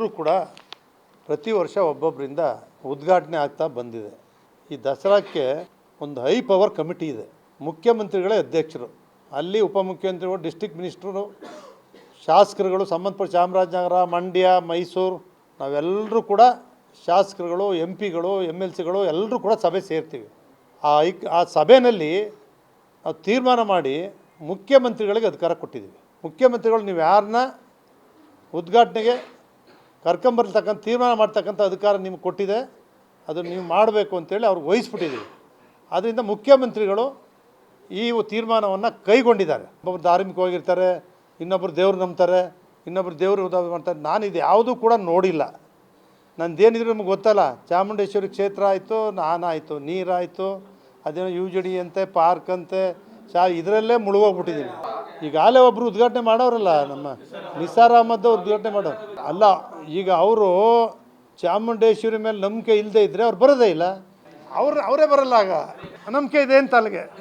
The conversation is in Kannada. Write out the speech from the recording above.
ಎಲ್ಲರೂ ಕೂಡ ಪ್ರತಿ ವರ್ಷ ಒಬ್ಬೊಬ್ಬರಿಂದ ಉದ್ಘಾಟನೆ ಆಗ್ತಾ ಬಂದಿದೆ. ಈ ದಸರಾಕ್ಕೆ ಒಂದು ಹೈ ಪವರ್ ಕಮಿಟಿ ಇದೆ. ಮುಖ್ಯಮಂತ್ರಿಗಳೇ ಅಧ್ಯಕ್ಷರು. ಅಲ್ಲಿ ಉಪಮುಖ್ಯಮಂತ್ರಿಗಳು ಡಿಸ್ಟಿಕ್ ಮಿನಿಸ್ಟ್ರು ಶಾಸಕರುಗಳು, ಸಂಬಂಧಪಟ್ಟ ಚಾಮರಾಜನಗರ, ಮಂಡ್ಯ, ಮೈಸೂರು, ನಾವೆಲ್ಲರೂ ಕೂಡ ಶಾಸಕರುಗಳು ಎಂ ಪಿಗಳು ಎಂ ಎಲ್ ಸಿಗಳು ಎಲ್ಲರೂ ಕೂಡ ಸಭೆ ಸೇರ್ತೀವಿ. ಆ ಆ ಸಭೆಯಲ್ಲಿ ನಾವು ತೀರ್ಮಾನ ಮಾಡಿ ಮುಖ್ಯಮಂತ್ರಿಗಳಿಗೆ ಅಧಿಕಾರ ಕೊಟ್ಟಿದ್ದೀವಿ. ಮುಖ್ಯಮಂತ್ರಿಗಳು ನೀವು ಯಾರನ್ನ ಉದ್ಘಾಟನೆಗೆ ಕರ್ಕೊಂಬರ್ತಕ್ಕಂಥ ತೀರ್ಮಾನ ಮಾಡ್ತಕ್ಕಂಥ ಅಧಿಕಾರ ನಿಮ್ಗೆ ಕೊಟ್ಟಿದೆ, ಅದನ್ನು ನೀವು ಮಾಡಬೇಕು ಅಂತೇಳಿ ಅವ್ರಿಗೆ ವಹಿಸ್ಬಿಟ್ಟಿದ್ದೀವಿ. ಆದ್ದರಿಂದ ಮುಖ್ಯಮಂತ್ರಿಗಳು ಈ ತೀರ್ಮಾನವನ್ನು ಕೈಗೊಂಡಿದ್ದಾರೆ. ಒಬ್ಬೊಬ್ರು ಧಾರ್ಮಿಕವಾಗಿರ್ತಾರೆ ಇನ್ನೊಬ್ಬರು ದೇವ್ರು ನಂಬ್ತಾರೆ, ಇನ್ನೊಬ್ರು ದೇವರು ಮಾಡ್ತಾರೆ. ನಾನು ಇದು ಯಾವುದೂ ಕೂಡ ನೋಡಿಲ್ಲ. ನಂದೇನಿದ್ರು ನಮ್ಗೆ ಗೊತ್ತಲ್ಲ, ಚಾಮುಂಡೇಶ್ವರಿ ಕ್ಷೇತ್ರ ಆಯಿತು ನಾನಾಯಿತು ನೀರಾಯಿತು ಅದೇನೋ ಯು ಜಿ ಡಿ ಅಂತೆ ಪಾರ್ಕ್ ಅಂತೆ ಶಾ ಇದರಲ್ಲೇ ಮುಳುಗೋಗ್ಬಿಟ್ಟಿದ್ದೀನಿ ಈಗಾಗಲೇ ಒಬ್ಬರು ಉದ್ಘಾಟನೆ ಮಾಡೋರಲ್ಲ, ನಮ್ಮ ನಿಸಾರ್ ಅಹಮದ್ ಉದ್ಘಾಟನೆ ಮಾಡೋರು. ಅಲ್ಲ, ಈಗ ಅವರು ಚಾಮುಂಡೇಶ್ವರಿ ಮೇಲೆ ನಂಬಿಕೆ ಇಲ್ಲದೆ ಇದ್ದರೆ ಅವ್ರು ಬರೋದೇ ಇಲ್ಲ. ಅವ್ರು, ಅವರೇ ಬರಲ್ಲ ಆಗ. ನಂಬಿಕೆ ಇದೆ ಅಂತ ಅಲ್ಲಿಗೆ.